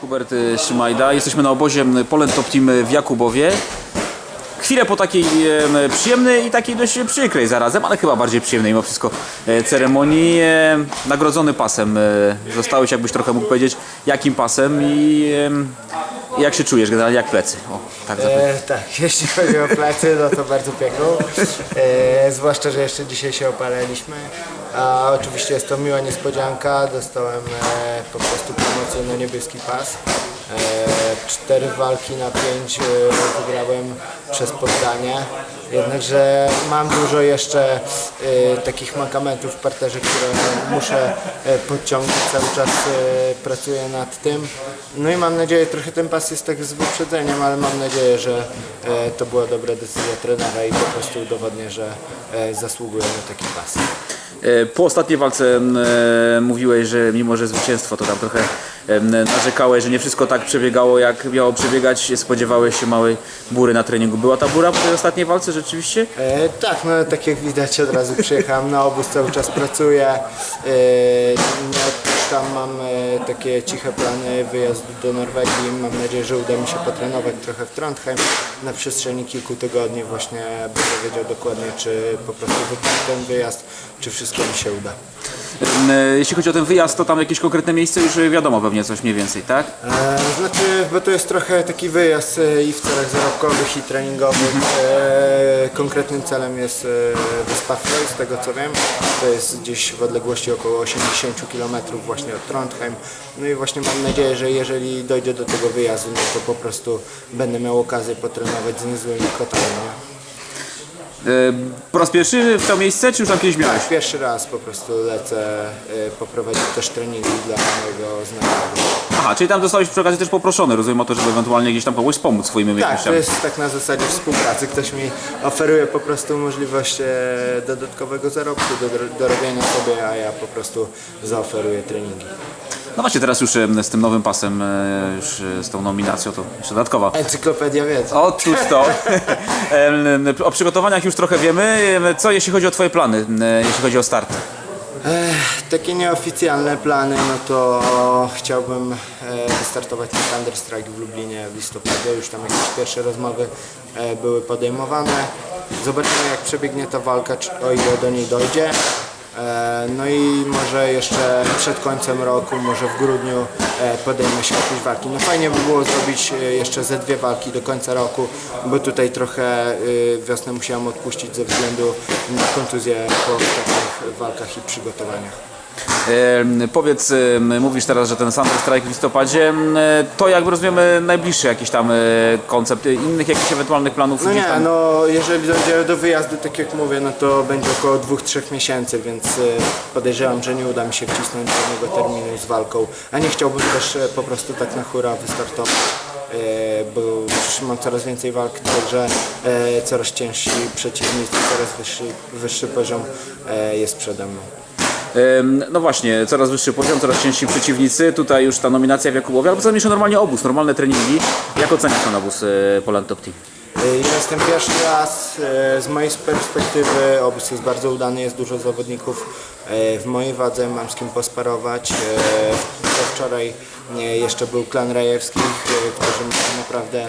Hubert y, Szymajda. Jesteśmy na obozie Poland Top Team w Jakubowie. Chwilę po takiej em, przyjemnej i takiej dość przykrej zarazem, ale chyba bardziej przyjemnej mimo wszystko e, ceremonii. E, Nagrodzony pasem e, zostałeś, jakbyś trochę mógł powiedzieć, jakim pasem i jak się czujesz generalnie, jak plecy. O, tak. E, tak, jeśli chodzi o plecy, no to bardzo pieką. E, zwłaszcza, że jeszcze dzisiaj się opalaliśmy. A oczywiście jest to miła niespodzianka. Dostałem e, po prostu promocję na niebieski pas. E, cztery walki na pięć e, wygrałem przez poddanie. Jednakże mam dużo jeszcze e, takich mankamentów w parterze, które muszę e, podciągnąć. Cały czas e, pracuję nad tym. No i mam nadzieję, trochę ten pas jest tak z wyprzedzeniem, ale mam nadzieję, że e, to była dobra decyzja trenera i po prostu udowodnię, że e, zasługuję na taki pas. E, Po ostatniej walce e, mówiłeś, że mimo, że zwycięstwo, to tam trochę narzekałeś, że nie wszystko tak przebiegało, jak miało przebiegać. Spodziewałeś się małej bury na treningu. Była ta bura po tej ostatniej walce rzeczywiście? E, tak, no tak jak widać od razu przyjechałem na obóz, cały czas pracuję. E, odpuszczam, mam takie ciche plany wyjazdu do Norwegii. Mam nadzieję, że uda mi się potrenować trochę w Trondheim. Na przestrzeni kilku tygodni właśnie będę wiedział dokładnie, czy po prostu wykonam ten wyjazd, czy wszystko mi się uda. E, Jeśli chodzi o ten wyjazd, to tam jakieś konkretne miejsce już wiadomo pewnie coś mniej więcej, tak? E, znaczy, bo to jest trochę taki wyjazd e, i w celach zarobkowych i treningowych. E, konkretnym celem jest e, wyspa Frey, z tego co wiem. To jest gdzieś w odległości około 80 km właśnie od Trondheim. No i właśnie mam nadzieję, że jeżeli dojdzie do tego wyjazdu, no to po prostu będę miał okazję potrenować z niezłymi kotami. Nie? E, Po raz pierwszy w to miejsce, czy już tam kiedyś miałeś? Pierwszy raz po prostu lecę e, poprowadzić też treningi dla mojego znajomego. Aha, czyli tam zostałeś przy okazji też poproszony, rozumiem o to, żeby ewentualnie gdzieś tam komuś pomóc swoimi Tak, to umiejętnościami. jest tak na zasadzie współpracy. Ktoś mi oferuje po prostu możliwość e, dodatkowego zarobku do, do robienia sobie, a ja po prostu zaoferuję treningi. No właśnie, teraz już z tym nowym pasem, e, już e, z tą nominacją, to jeszcze dodatkowa. Encyklopedia wiedzy. Otóż to. Em, o przygotowaniach już trochę wiemy. Em, Co jeśli chodzi o Twoje plany, e, jeśli chodzi o start? Ech, takie nieoficjalne plany, no to chciałbym e, wystartować na Thunder Strike w Lublinie w listopadzie. Już tam jakieś pierwsze rozmowy e, były podejmowane. Zobaczymy jak przebiegnie ta walka, czy, o ile do niej dojdzie. E, No i może jeszcze przed końcem roku, może w grudniu e, podejmę się jakiejś walki. No fajnie by było zrobić e, jeszcze ze dwie walki do końca roku, bo tutaj trochę wiosnę musiałem odpuścić ze względu na kontuzję po takich walkach i przygotowaniach. Powiedz, mówisz teraz, że ten Thunder Strike w listopadzie, to jakby rozumiemy najbliższy jakiś tam e, koncept, e, innych jakichś ewentualnych planów No nie, tam? no jeżeli dojdzie do wyjazdu, tak jak mówię, no to będzie około 2-3 miesięcy, więc e, podejrzewam, że nie uda mi się wcisnąć żadnego terminu z walką, a nie chciałbym też po prostu tak na hura wystartować. Bo już mam coraz więcej walk, także coraz ciężsi przeciwnicy, coraz wyższy, wyższy poziom jest przede mną. No właśnie, coraz wyższy poziom, coraz ciężsi przeciwnicy. Tutaj już ta nominacja w Jakubowie, ale poza jeszcze normalnie obóz, normalne treningi. Jak oceniasz ten obóz e, Poland Top Team? E, Jestem pierwszy raz, e, z mojej perspektywy obóz jest bardzo udany, jest dużo zawodników w mojej wadze, mam z kim posparować. Wczoraj jeszcze był klan Rajewskich, którzy mają naprawdę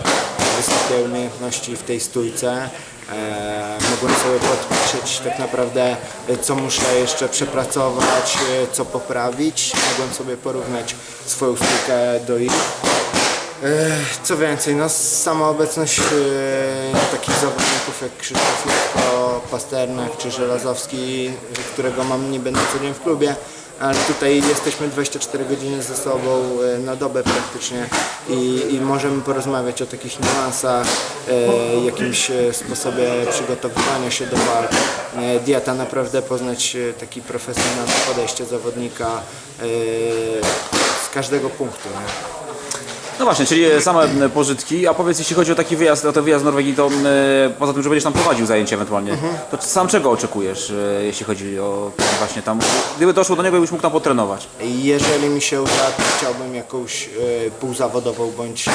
wysokie umiejętności w tej stójce. E, Mogłem sobie podpatrzeć tak naprawdę e, co muszę jeszcze przepracować, e, co poprawić. Mogłem sobie porównać swoją stójkę do ich. Co więcej, no sama obecność takich zawodników jak Krzysztof Pasternak czy Żelazowski, którego mam niby na co dzień w klubie, ale tutaj jesteśmy 24 godziny ze sobą e, na dobę praktycznie i, i możemy porozmawiać o takich niuansach, e, jakimś e, sposobie przygotowywania się do walk. Dieta naprawdę poznać taki profesjonalne podejście zawodnika z każdego punktu. Nie? No właśnie, czyli e, same m, pożytki, a powiedz, jeśli chodzi o taki wyjazd, o ten wyjazd z Norwegii, to e, poza tym, że będziesz tam prowadził zajęcia ewentualnie, to sam czego oczekujesz, e, jeśli chodzi o właśnie tam, gdyby doszło do niego byś mógł tam potrenować? Jeżeli mi się uda, to chciałbym jakąś e, półzawodową bądź e,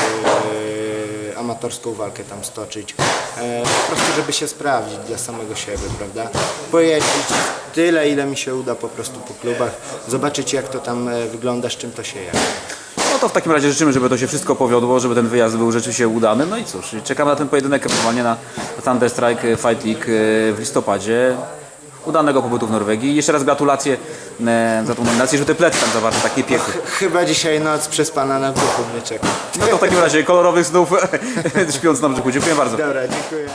amatorską walkę tam stoczyć. E, po prostu, żeby się sprawdzić dla samego siebie, prawda? Pojeździć tyle, ile mi się uda po prostu po klubach, zobaczyć jak to tam e, wygląda, z czym to się je. No to w takim razie życzymy, żeby to się wszystko powiodło, żeby ten wyjazd był rzeczywiście udany. No i cóż, czekamy na ten pojedynek ewentualnie na Thunder Strike Fight League e, w listopadzie. Udanego pobytu w Norwegii. Jeszcze raz gratulacje e, za tą nominację, że te plety tam zawarte, takie piekły. Chyba dzisiaj noc przez pana na brzuchu mnie czeka. No to w takim razie kolorowych snów śpiąc na brzuchu. Dziękuję bardzo. Dobra, dziękuję.